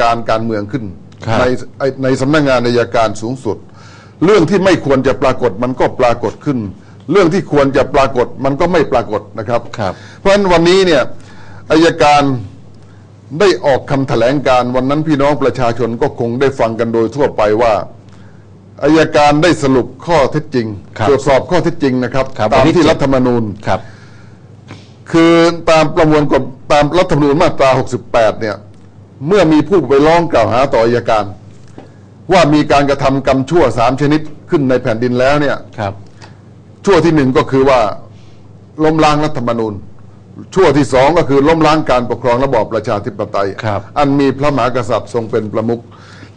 การการเมืองขึ้นครับในไอ้ในสำนักงานอัยการสูงสุด เรื่องที่ไม่ควรจะปรากฏมันก็ปรากฏขึ้น เรื่องที่ควรจะปรากฏมันก็ไม่ปรากฏนะครับครับเพราะฉะนั้นวันนี้เนี่ยอายการได้ออกคำแถลงการณ์วันนั้นพี่น้องประชาชนก็คงได้ฟังกันโดยทั่วไปว่าอายการได้สรุปข้อเท็จจริงครับตรวจสอบข้อเท็จจริงนะครับครับตามวันที่ที่เจ็ดรัฐธรรมนูญครับ คือตามประมวลกฎตามรัฐธรรมนูญมาตรา 68 เนี่ย เมื่อมีผู้ไปร้องกล่าวหาต่ออัยการ ว่ามีการกระทำกรรมชั่วสามชนิดขึ้นในแผ่นดินแล้วเนี่ยครับ ชั่วที่หนึ่งก็คือว่าล้มล้างรัฐธรรมนูญ ชั่วที่สองก็คือล้มล้างการปกครองระบอบประชาธิปไตยครับอันมีพระมหากษัตริย์ทรงเป็นประมุข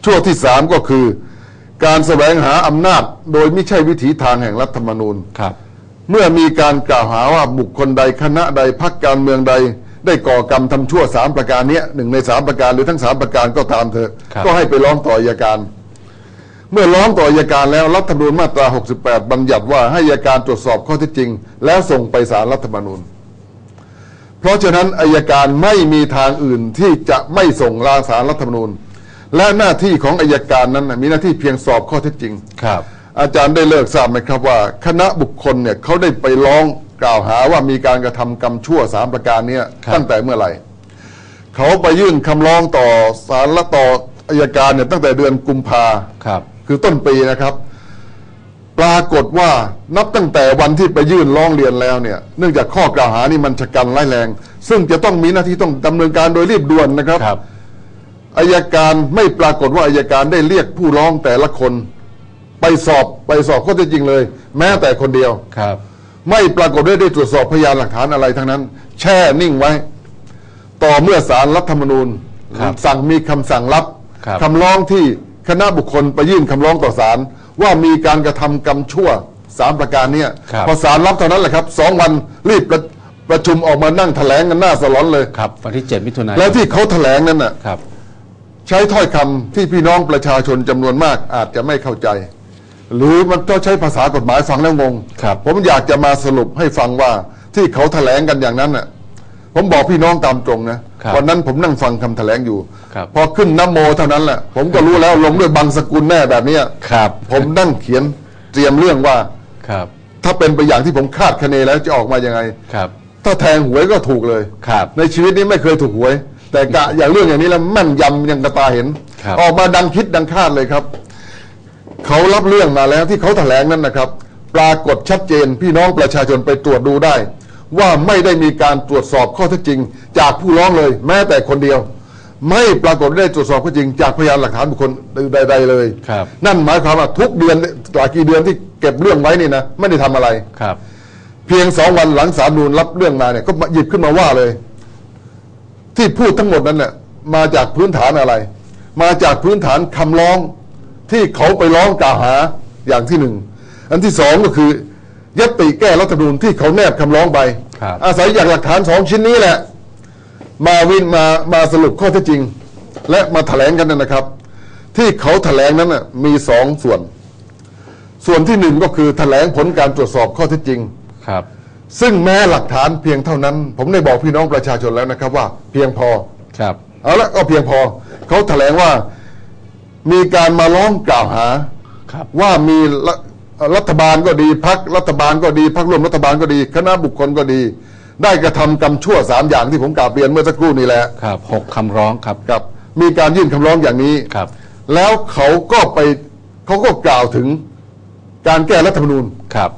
ชั่วที่สามก็คือ การแสวงหาอำนาจ โดยไม่ใช่วิถีทางแห่งรัฐธรรมนูญครับ เมื่อมีการกล่าวหาว่าบุคคลใดคณะใดพักการเมืองใด ได้ก่อกรรมทำชั่วสามประการเนี้ยหนึ่งในสามประการหรือทั้งสามประการก็ตามเถอะครับก็ให้ไปร้องต่ออัยการ เมื่อร้องต่ออัยการแล้วรัฐธรรมนูญมาตรา 68 บัญญัติว่าให้อัยการตรวจสอบข้อเท็จจริง แล้วส่งไปศาลรัฐธรรมนูญ เพราะฉะนั้นอัยการไม่มีทางอื่นที่จะไม่ส่งลาสารรัฐธรรมนูญ และหน้าที่ของอัยการนั้นน่ะมีหน้าที่เพียงสอบข้อเท็จจริงครับ อาจารย์ได้เลิกทราบไหมครับว่า คณะบุคคลเนี่ยเขาได้ไปร้อง กล่าวหาว่ามีการกระทำกรรมชั่วสามประการเนี้ครับ ตั้งแต่เมื่อไหร่ เขาไปยื่นคำร้องต่อศาลและต่ออายการเนี่ยตั้งแต่เดือนกุมภา ครับ คือต้นปีนะครับ ปรากฏว่านับตั้งแต่วันที่ไปยื่นร้องเรียนแล้วเนี่ย เนื่องจากข้อกล่าวหานี่มันชะกันร้ายแรง ซึ่งจะต้องมีหน้าที่ต้องดำเนินการโดยรีบด่วนนะครับ ครับ อายการไม่ปรากฏว่าอายการได้เรียกผู้ร้องแต่ละคน ไปสอบไปสอบข้อเท็จจริงเลย แม้แต่คนเดียว ครับ ไม่ปรากฏได้ได้ตรวจสอบพยานหลักฐานอะไรทั้งนั้น แช่นิ่งไว้ ต่อเมื่อสารรัฐธรรมนูญ ครับสั่งมีคำสั่งรับครับ คำร้องที่คณะบุคคลไปยื่นคำร้องต่อศาลว่ามีการกระทำกรรมชั่วสามประการเนี่ยครับ พอศาลรับเท่านั้นแหละครับสองวันรีบประประชุมออกมานั่งแถลงกันหน้าสลอนเลย ครับวันที่เจ็ดมิถุนายนแล้วที่เขาแถลงนั้นน่ะ ครับ ใช้ถ้อยคำที่พี่น้องประชาชนจำนวนมากอาจจะไม่เข้าใจ หรือมันต้องใช้ภาษากฎหมายฟังแล้วงง ครับ ผมอยากจะมาสรุปให้ฟังว่าที่เขาแถลงกันอย่างนั้นน่ะ ผมบอกพี่น้องตามตรงนะครับวันนั้นผมนั่งฟังคำแถลงอยู่ ครับ พอขึ้นน้ำโมเท่านั้นแหละผมก็รู้แล้วลงด้วยบางสกุลแน่แบบเนี้ยครับ ผมนั่งเขียนเตรียมเรื่องว่า ครับ ถ้าเป็นไปอย่างที่ผมคาดคะเนแล้วจะออกมายังไง ครับ ถ้าแทงหวยก็ถูกเลย ครับ ในชีวิตนี้ไม่เคยถูกหวย แต่กะอย่างเรื่องอย่างนี้แล้วแม่นยำยังกระตาเห็น ครับ ออกมาดังคิดดังคาดเลยครับ เขารับเรื่องมาแล้วที่เขาแถลงนั้นนะครับ ปรากฏชัดเจนพี่น้องประชาชนไปตรวจดูได้ ว่าไม่ได้มีการตรวจสอบข้อเท็จจริง จากผู้ร้องเลย แม้แต่คนเดียว ไม่ปรากฏได้ตรวจสอบข้อเท็จจริง จากพยานหลักฐานบุคคลใด ๆ เลย ครับ นั่นหมายความว่าทุกเดือนหลายกี่เดือนที่เก็บเรื่องไว้นี่นะไม่ได้ทำอะไร ครับ เพียงสองวันหลังสามนูนรับเรื่องมาเนี่ยก็หยิบขึ้นมาว่าเลย ที่พูดทั้งหมดนั้นเนี่ยมาจากพื้นฐานอะไร มาจากพื้นฐานคำร้อง ที่เขาไปร้องกล่าวหาอย่างที่หนึ่ง อันที่สองก็คือยตติแก้รัฐธรรมนูญที่เขาแนบคำร้องไป ครับ อาศัยจากหลักฐานสองชิ้นนี้แหละ มาวินมามาสรุปข้อเท็จจริง และมาแถลงกันนนนะครับ ที่เขาแถลงนั้นน่ะมีสองส่วน ส่วนที่หนึ่งก็คือแถลงผลการตรวจสอบข้อเท็จจริง ครับ ซึ่งแม้หลักฐานเพียงเท่านั้น ผมได้บอกพี่น้องประชาชนแล้วนะครับว่าเพียงพอ ครับ เอาละก็เพียงพอ เขาแถลงว่า มีการมาร้องกล่าวหาครับ ว่ามีรัรัฐบาลก็ดีพักรัฐบาลก็ดีพักร่วมรัฐบาลก็ดี คณะบุคคลก็ดี ได้กระทำกรรมชั่วสามอย่างที่ผมกล่าวเรียนเมื่อสักครู่นี้แหละครับหกคำร้องครับครับมีการยื่นคำร้องอย่างนี้ ครับ แล้วเขาก็ไปเขาก็กล่าวถึงการแก้รัฐธรรมนูญ ครับ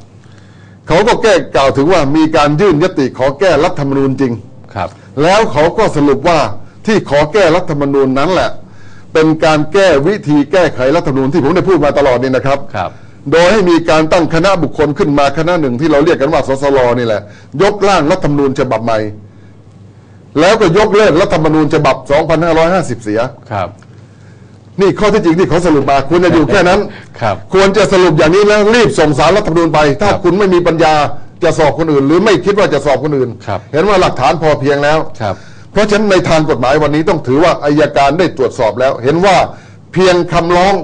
เขาก็แก้กล่าวถึงว่ามีการยื่นยติขอแก้รัฐธรรมนูญจริง ครับ แล้วเขาก็สรุปว่าที่ขอแก้รัฐธรรมนูญนั้นแหละ เป็นการแก้วิธีแก้ไขรัฐธรรมนูญที่ผมได้พูดมาตลอดนี่นะครับ ครับ โดยให้มีการตั้งคณะบุคคลขึ้นมาคณะหนึ่งที่เราเรียกกันว่าสสลนี่แหละ ยกร่างรัฐธรรมนูญฉบับใหม่ แล้วก็ยกเลิกรัฐธรรมนูญฉบับ 2550 เสีย ครับ นี่ข้อเที่จริงที่เขาสรุปมาควรจะอยู่แค่นั้น ครับ ควรจะสรุปอย่างนี้แล้วรีบส่งสารรัฐธรรมนูญไป ถ้าครับคุณไม่มีปัญญาจะสอบคนอื่น หรือไม่คิดว่าจะสอบคนอื่น ครับ เห็นว่าหลักฐานพอเพียงแล้ว ครับ เพราะฉะนั้นในทางกฎหมายวันนี้ต้องถือว่าอายการได้ตรวจสอบแล้ว เห็นว่าเพียงคำร้อง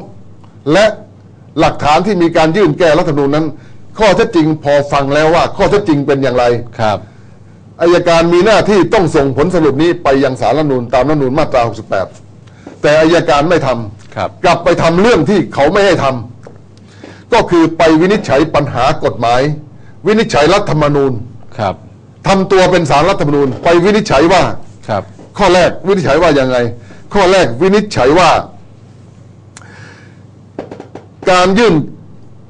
และหลักฐานที่มีการยื่นแก้รัฐธรรมนูญนั้น ข้อเท็จจริงพอฟังแล้วว่า ข้อเท็จจริงเป็นอย่างไรครับอายการมีหน้าที่ต้องส่งผลสรุปนี้ไปยังสารรัฐธรรมนูญตามรัฐธรรมนูญมาตรา 68 แต่อายการไม่ทำครับกลับไปทำเรื่องที่เขาไม่ให้ทำก็คือไปวินิจฉัยปัญหากฎหมาย วินิจฉัยรัฐธรรมนูญครับทำตัวเป็นสารรัฐธรรมนูญ ไปวินิจฉัยว่า ครับ ข้อแรกวินิจฉัยว่ายังไง ข้อแรกวินิจฉัยว่า การยื่น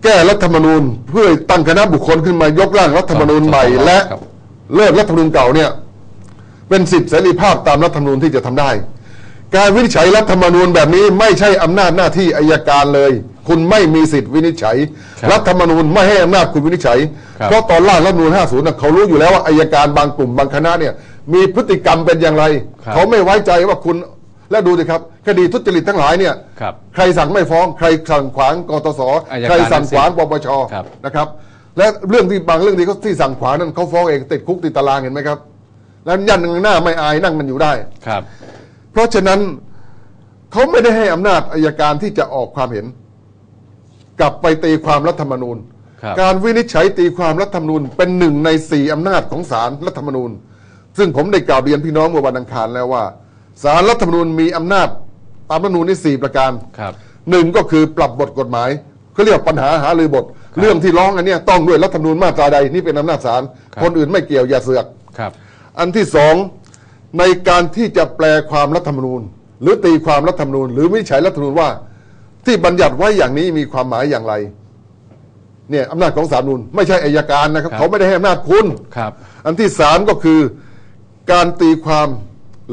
แก้รัฐธรรมนูญ เพื่อตั้งคณะบุคคลขึ้นมายกร่างรัฐธรรมนูญใหม่ครับและครับ เลิกรัฐธรรมนูญเก่าเนี่ย เป็นสิทธิเสรีภาพตามรัฐธรรมนูญที่จะทำได้ การวินิจฉัยรัฐธรรมนูญแบบนี้ไม่ใช่อำนาจหน้าที่อายการเลย คุณไม่มีสิทธิ์วินิจฉัย ครับรัฐธรรมนูญไม่ให้อำนาจคุณวินิจฉัย ครับ เพราะตอนร่างรัฐธรรมนูญ50น่ะเขารู้อยู่แล้วว่าอายการบางกลุ่มบางคณะเนี่ย มีพฤติกรรมเป็นอย่างไร ครับ เขาไม่ไว้ใจว่าคุณและดูสิครับ คดีทุจริตทั้งหลายเนี่ย ครับ ใครสั่งไม่ฟ้อง ใครสั่งขวางกตสอัยการใครสั่งขวางปปชครับ นะครับ และเรื่องที่บางเรื่องที่เขาที่สั่งขวางนั้นเขาฟ้องเองติดคุกติดตารางเห็นไหมครับ แล้วยันหน้าไม่อายนั่งกันอยู่ได้ ครับ เพราะฉะนั้นเขาไม่ได้ให้อำนาจอายการที่จะออกความเห็น กลับไปตีความรัฐธรรมนูญ ครับ การวินิจฉัยตีความรัฐธรรมนูญเป็นหนึ่งในสี่อำนาจของศาลรัฐธรรมนูญ ซึ่งผมได้กล่าวเรียนพี่น้องเมื่อวันอังคารแล้วว่าศาลรัฐธรรมนูญมีอำนาจตามรัฐธรรมนูญนี่สี่ประการครับหนึ่งก็คือปรับบทกฎหมายเขาเรียกปัญหาหารือบท เรื่องที่ร้องอันเนี้ยต้องด้วยรัฐธรรมนูญมาตราใดนี่เป็นอำนาจศาลครับคนอื่นไม่เกี่ยวอย่าเสือก ครับ อันที่สองในการที่จะแปลความรัฐธรรมนูญ หรือตีความรัฐธรรมนูญ หรือวินิจฉัยรัฐธรรมนูญว่า ที่บัญญัติไว้อย่างนี้มีความหมายอย่างไรเนี่ยอำนาจของศาลรัฐธรรมนูญไม่ใช่อายการนะครับครับ เขาไม่ได้ให้อำนาจคุณ ครับ อันที่สามก็คือ การตีความ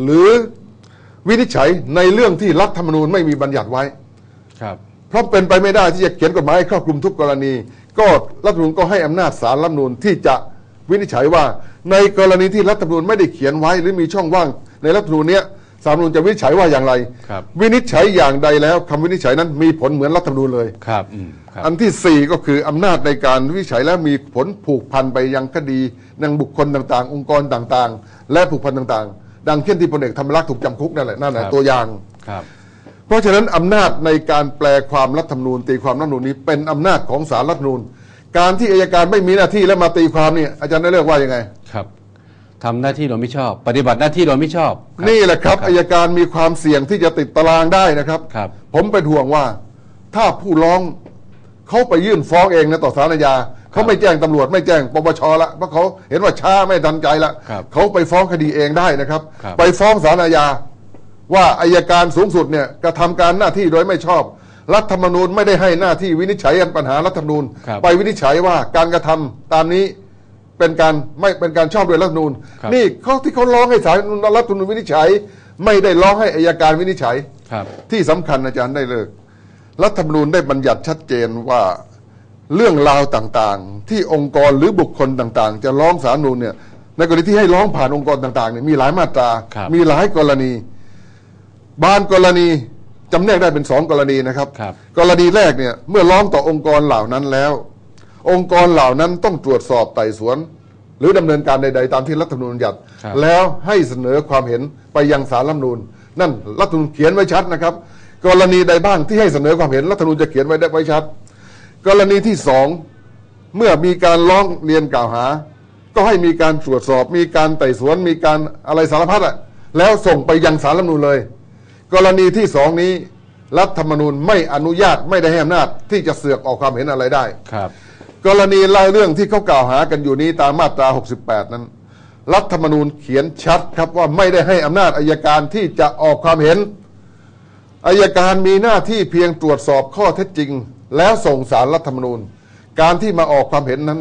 หรือวินิจฉัยในเรื่องที่รัฐธรรมนูญไม่มีบัญญัติไว้ ครับ เพราะเป็นไปไม่ได้ที่จะเขียนกฎหมายให้ครอบคลุมทุกกรณี ก็รัฐธรรมนูญก็ให้อำนาจศาลรัฐธรรมนูญที่จะวินิจฉัยว่า ในกรณีที่รัฐธรรมนูญไม่ได้เขียนไว้ หรือมีช่องว่างในรัฐธรรมนูญเนี้ยศาลรัฐธรรมนูญจะวินิจฉัยว่าอย่างไร ครับ วินิจฉัยอย่างใดแล้วคำวินิจฉัยนั้นมีผลเหมือนรัฐธรรมนูญเลย ครับอืมครับ อันที่สี่ก็คืออำนาจในการวินิจฉัยและมีผลผูกพันไปยังคดี ยังบุคคลต่างๆ องค์กรต่างๆ และผูกพันต่างๆ ดังเช่นที่พลเอกธรรมรักษ์ถูกจำคุกนั่นแหละนั่นแหละครับตัวอย่าง ครับ เพราะฉะนั้นอำนาจในการแปลความรัฐธรรมนูญ ตีความรัฐธรรมนูญนี้เป็นอำนาจของศาลรัฐธรรมนูญ การที่อายการไม่มีหน้าที่และมาตีความเนี่ยอาจารย์ได้เลือกว่ายังไง ครับทำหน้าที่โดยไม่ชอบ ปฏิบัติหน้าที่โดยไม่ชอบครับนี่แหละครับอายการมีความเสี่ยงที่จะติดตารางได้นะครับ ครับ ผมเป็นห่วงว่า ถ้าผู้ร้องเขาไปยื่นฟ้องเองนะต่อศาลอาญา เขาไม่แจ้งตำรวจไม่แจ้งปปชละเพราะเขาเห็นว่าช้าไม่ทันใจละครับเขาไปฟ้องคดีเองได้นะครับ ครับ ไปฟ้องศาลอาญาว่าอายการสูงสุดเนี่ยกระทำการหน้าที่โดยไม่ชอบ รัฐธรรมนูญไม่ได้ให้หน้าที่วินิจฉัยปัญหารัฐธรรมนูญ ครับ ไปวินิจฉัยว่าการกระทำตามนี้เป็นการไม่เป็นการชอบด้วยรัฐธรรมนูญครับนี่เขาที่เขาร้องให้ศาลรัฐธรรมนูญวินิจฉัย ไม่ได้ร้องให้อายการวินิจฉัย ครับ ที่สำคัญอาจารย์ได้เลิก รัฐธรรมนูญได้บัญญัติชัดเจนว่า เรื่องราวต่างๆ ที่องค์กรหรือบุคคลต่างๆ จะร้องสาลรฐธรรมนูญเนี่ยในกรณีที่ให้ร้องผ่านองค์กรต่างๆเนี่ยมีหลายมาตรา ครับ มีหลายกรณี บางกรณีจำแนกได้เป็นสองกรณีนะครับ ครับ กรณีแรกเนี่ยเมื่อร้องต่อองค์กรเหล่านั้นแล้ว องค์กรเหล่านั้นต้องตรวจสอบไต่สวน หรือดำเนินการใด ๆ ตามที่รัฐธรรมนูญบัญญัติครับ แล้วให้เสนอความเห็นไปยังสารรัฐธรรมนูญนั่นรัฐธรรมนูญเขียนไว้ชัดนะครับ กรณีใดบ้างที่ให้เสนอความเห็นรัฐธรรมนูญจะเขียนไว้ได้ไว้ชัด กรณีที่สองเมื่อมีการร้องเรียนกล่าวหา ก็ให้มีการตรวจสอบ มีการไต่สวนมีการอะไรสารพัดอะแล้วส่งไปยังสารรัฐธรรมนูญเลย กรณีที่สองนี้ รัฐธรรมนูญไม่อนุญาตไม่ได้ให้อำนาจที่จะเสือกออกความเห็นอะไรได้ครับ กรณีรายเรื่องที่เขากล่าวหากันอยู่นี้ตามมาตรา 68 นั้น รัฐธรรมนูญเขียนชัดครับว่าไม่ได้ให้อำนาจอายการที่จะออกความเห็นอายการมีหน้าที่เพียงตรวจสอบข้อเท็จจริง แล้วส่งสารรัฐธรรมนูญ การที่มาออกความเห็นนั้น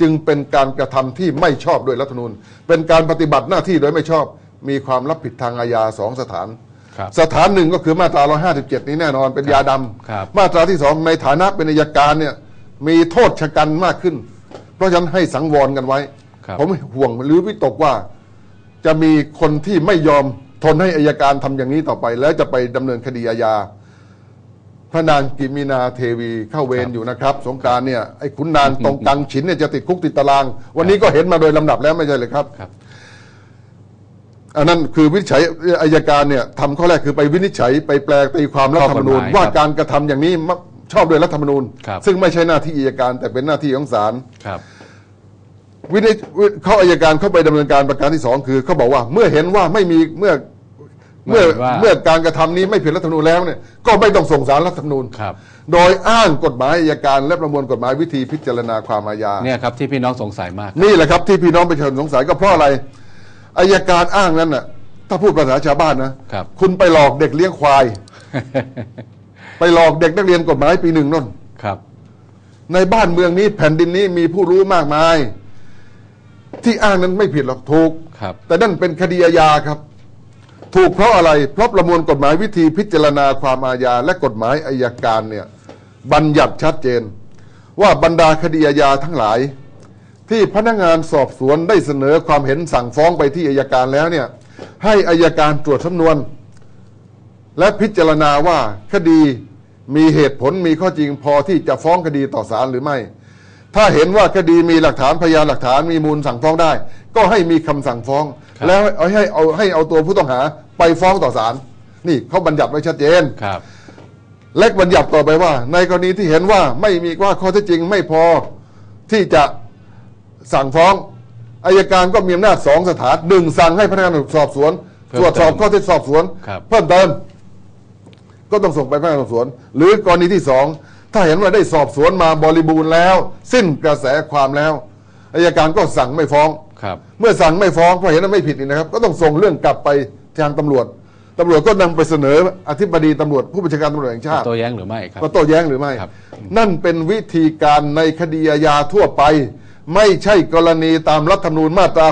จึงเป็นการกระทำที่ไม่ชอบโดยรัฐธรรมนูญ เป็นการปฏิบัติหน้าที่โดยไม่ชอบมีความรับผิดทางอาญาสองสถานครับสถานหนึ่งก็คือมาตรา 157 นี้แน่นอนเป็นยาดำครับมาตราที่สองในฐานะเป็นอัยการเนี่ยมีโทษชะกันมากขึ้น เพราะฉะนั้นให้สังวรกันไว้ครับผมห่วงหรือวิตกว่า จะมีคนที่ไม่ยอมทนให้อายการทำอย่างนี้ต่อไป แล้วจะไปดำเนินคดีอาญา พระนางกิมินาเทวีเข้าเวรอยู่นะครับ สงกรารเนี่ยไอ้ขุนนางตรงกังฉินเนี่ยจะติดคุกติดตาราง วันนี้ก็เห็นมาโดยลำดับแล้วไม่ใช่เลยครับครับ อันนั้นคือวินิจฉัยอายการเนี่ยทำข้อแรกคือไปวินิจฉัยไปแปลตีความรัฐธรรมนูญข้อกฎหมายว่าครับการกระทำอย่างนี้มักชอบด้วยรัฐธรรมนูญครับซึ่งไม่ใช่หน้าที่อายการ แต่เป็นหน้าที่ของศาลครับวินิจวิเขาอายการเข้าไปดำเนินการประการที่สองคือเขาบอกว่าเมื่อเห็นว่าไม่มีเมื่อ เมื่อหมายว่าเมื่อการกระทำนี้ไม่ผิดรัฐธรรมนูญแล้วเนี่ยก็ไม่ต้องส่งสารรัฐธรรมนูญครับโดยอ้างกฎหมายอัยการและประมวลกฎหมายวิธีพิจารณาความอาญาเนี่ยครับที่พี่น้องสงสัยมาก นี่แหละครับที่พี่น้องประชาชนสงสัยก็เพราะอะไรอายการอ้างนั้นน่ะ ถ้าพูดภาษาชาวบ้านนะครับคุณไปหลอกเด็กเลี้ยงควาย ไปหลอกเด็กนักเรียนกฎหมายปีหนึ่งนั่นครับ ในบ้านเมืองนี้แผ่นดินนี้มีผู้รู้มากมาย ที่อ้างนั้นไม่ผิดหรอกถูกครับแต่นั่นเป็นคดีอาญาครับ ถูกเพราะอะไร เพราะประมวลกฎหมายวิธีพิจารณาความอาญาและกฎหมายอายการเนี่ยบัญญัติชัดเจน ว่าบรรดาคดีอาญาทั้งหลาย ที่พนักงานสอบสวนได้เสนอความเห็นสั่งฟ้องไปที่อายการแล้วเนี่ยให้อายการตรวจสำนวน และพิจารณาว่าคดีมีเหตุผลมีข้อจริงพอที่จะฟ้องคดีต่อศาลหรือไม่ ถ้าเห็นว่าคดีมีหลักฐานพยานหลักฐานมีมูลสั่งฟ้องได้ ก็ให้มีคำสั่งฟ้องครับแล้วเอาให้เอาให้เอาตัวผู้ต้องหา ไปฟ้องต่อศาลนี่เขาบัญญัติไว้ชัดเจนครับและบัญญัติต่อไปว่า ในกรณีที่เห็นว่าไม่มีว่าข้อเท็จจริงไม่พอที่จะสั่งฟ้องอายการก็มีอำนาจสองสถานหนึ่งสั่งให้พนักงานสอบสวนเพิ่มตรวจสอบเติมข้อเท็จสอบสวนครับเพิ่มเติม ก็ต้องส่งไปพนักงานสอบสวน หรือกรณีที่สองถ้าเห็นว่าได้สอบสวนมาบริบูรณ์แล้ว สิ้นกระแสความแล้วอายการก็สั่งไม่ฟ้องครับเมื่อสั่งไม่ฟ้องเพราะเห็นว่าไม่ผิดนี่นะครับ ก็ต้องส่งเรื่องกลับไป ทางตำรวจตำรวจก็นำไปเสนออธิบดีตำรวจผู้บัญชาการตำรวจแห่งชาติ โต้แย้งหรือไม่ครับก็โต้แย้งหรือไม่ ครับ นั่นเป็นวิธีการในคดีอาญาทั่วไป ไม่ใช่กรณีตามรัฐธรรมนูญมาตรา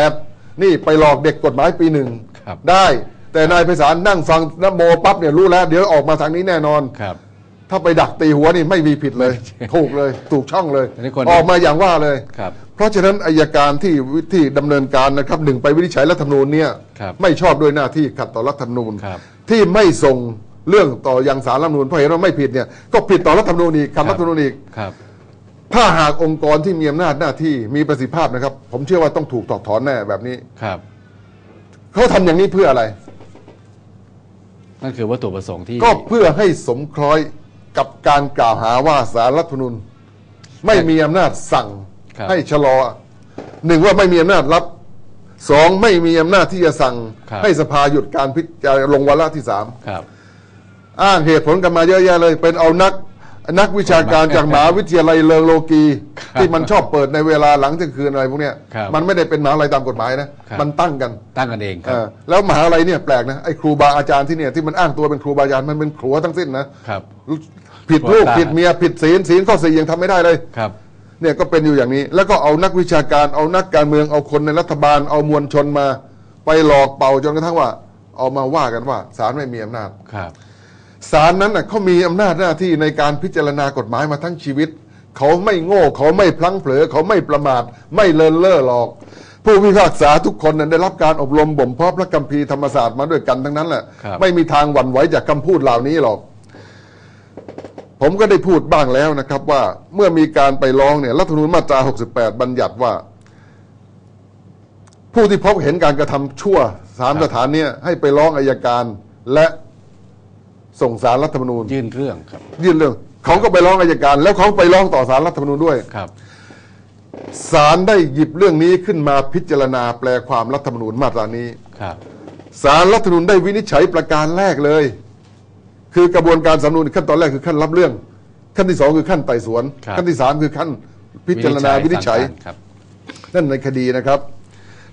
68 นี่ไปหลอกเด็กกฎหมายปีหนึ่งครับ ได้ แต่นายไพศาลนั่งฟังนโมปั๊บเนี่ยรู้แล้ว เดี๋ยวออกมาทางนี้แน่นอน ครับ ถ้าไปดักตีหัวนี่ไม่มีผิดเลย ถูกเลย ถูกช่องเลย อันนี้คน ออกมาอย่างว่าเลย ครับเพ ราะฉะนั้นอายการที่ที่ดำเนินการนะครับหนึ่งไปวินิจฉัยรัฐธรรมนูญเนี่ยครับไม่ชอบด้วยหน้าที่ขัดต่อรัฐธรรมนูญ ครับ ที่ไม่ส่งเรื่องต่อยังสารรัฐธรรมนูญเพราะเห็นว่าไม่ผิดเนี่ยก็ผิดต่อรัฐธรรมนูญอีกครัคำบรัฐธรรมนูญอีก ครับ ถ้าหากองค์กรที่มีอำนาจหน้าที่มีประสิทธิภาพนะครับ ผมเชื่อว่าต้องถูกถอดถอนแน่แบบนี้ ครับ เขาทำอย่างนี้เพื่ออะไร นั่นคือวัตถุประสงค์ที่ ก็เพื่อให้สมคล้อยกับการกล่าวหาว่าสารรัฐธรรมนูญไม่มีอำนาจสั่งครับ ให้ชะลอหนึ่งว่าไม่มีอำนาจรับสองไม่มีอำนาจที่จะสั่งครับให้สภาหยุดการพิจารณาลงวาระที่สามครับอ้างเหตุผลกันมาเยอะแยะเลย เป็นเอานักนักวิชาการจากมหาวิทยาลัยเลอโลกีครับที่มันชอบเปิดในเวลาหลังเที่ยงคืนอะไรพวกเนี้ยครับมันไม่ได้เป็นมหาลัยตามกฎหมายนะครับมันตั้งกันตั้งกันเองคเอรับอแล้วมหาลัยเนี่ยแปลกนะไอ้ครูบาอาจารย์ที่เนี่ยที่มันอ้างตัวเป็นครูบาอาจารย์มันเป็นครัวทั้งสิ้นนะครับผิดลูกครัวตาผิดเมียผิดศีลศีลข้อสี่ยังทำไม่ได้เลยครับ เนี่ยก็เป็นอยู่อย่างนี้ แล้วก็เอานักวิชาการเอานักการเมืองเอาคนในรัฐบาลเอามวลชนมา ไปหลอกเป่าจนกระทั่งว่า เอามาว่ากันว่าศาลไม่มีอำนาจครับศาลนั้นน่ะเขามีอำนาจหน้าที่ในการพิจารณากฎหมายมาทั้งชีวิต เขาไม่โง่เขาไม่พลั้งเผลอเขาไม่ประมาท ไม่เลินเล่อหรอก ผู้พิพากษาทุกคนน่ะได้รับการอบรมบ่มเพาะพระคัมภีร์ธรรมศาสตร์มาด้วยกันทั้งนั้นแหละครับไม่มีทางหวั่นไหวจากคำพูดเหล่านี้หรอก ผมก็ได้พูดบ้างแล้วนะครับว่าเมื่อมีการไปร้องเนี่ยรัฐธรรมนูญมาตรา 68 บัญญัติว่า ผู้ที่พบเห็นการกระทำชั่วสามครับสถานเนี่ยให้ไปร้องอายการและส่งสารรัฐธรรมนูญยื่นเรื่องครับ ยื่นเรื่อง เขาก็ไปร้องอายการ แล้วเขาไปร้องต่อสารรัฐธรรมนูญด้วยครับศาลได้หยิบเรื่องนี้ขึ้นมาพิจารณาแปลความรัฐธรรมนูญมาตรานี้ครับสารรัฐธรรมนูญได้วินิจฉัยประการแรกเลย คือกระบวนการสำนวนขั้นตอนแรกคือขั้นรับเรื่อง ขั้นที่สองคือขั้นไต่สวน ครับ ขั้นที่สามคือขั้นพิจารณาวินิจฉัยสั่งการครับ นั่นในคดีนะครับ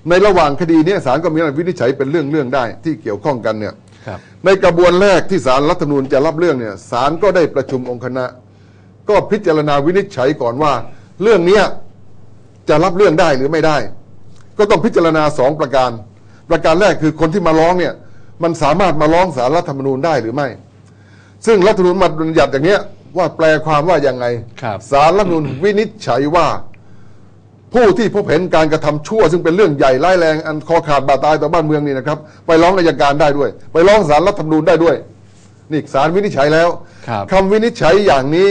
ในระหว่างคดีเนี้ศาลก็มีอำนาจวินิจฉัยเป็นเรื่องเรื่องได้ที่เกี่ยวข้องกันเนี่ย ครับ ในกระบวนแรกที่ศาลรัฐธรรมนูญจะรับเรื่องเนี่ยศาลก็ได้ประชุมองค์คณะ ก็พิจารณาวินิจฉัยก่อนว่า เรื่องเนี้ยจะรับเรื่องได้หรือไม่ได้ ก็ต้องพิจารณาสองประการ ประการแรกคือคนที่มาร้องเนี่ยมันสามารถมาร้องศาลรัฐธรรมนูญได้หรือไม่ ซึ่งรัฐธรรมนูญมาบัญญัติอย่างเนี้ยว่าแปลความว่ายังไงครับศาลรัฐธรรมนูญวินิจฉัยว่า ผู้ที่พบเห็นการกระทำชั่ว ซึ่งเป็นเรื่องใหญ่ร้ายแรงอันคอขาดบาดตายต่อบ้านเมืองนี่นะครับ ไปร้องอัยการได้ด้วย ไปร้องศาลรัฐธรรมนูญได้ด้วยนี่ศาลวินิจฉัยแล้วครับ คำวินิจฉัยอย่างนี้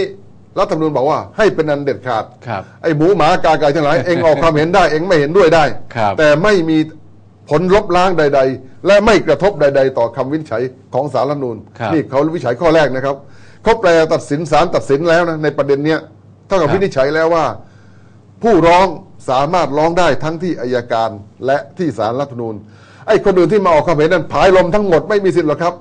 รัฐธรรมนูญบอกว่าให้เป็นอันเด็ดขาด ครับ ไอ้หมูหมากาไก่ทั้งหลาย เองออกความเห็นได้เองไม่เห็นด้วยได้ ครับ แต่ไม่มี ผลลบล้างใด ๆ และไม่กระทบใด ๆ ต่อคำวินิจฉัยของศาลรัฐธรรมนูญครับ นี่เขาวินิจฉัยข้อแรกนะครับเขาแปลตัดสินศาลตัดสินแล้วนะในประเด็นเนี้ยเท่ากับครับวินิจฉัยแล้วว่า ผู้ร้องสามารถร้องได้ทั้งที่อายการและที่ศาลรัฐธรรมนูญไอ้คนอื่นที่มาออกความเห็นนั้นผายลมทั้งหมดไม่มีสิทธิ์หรอกครับ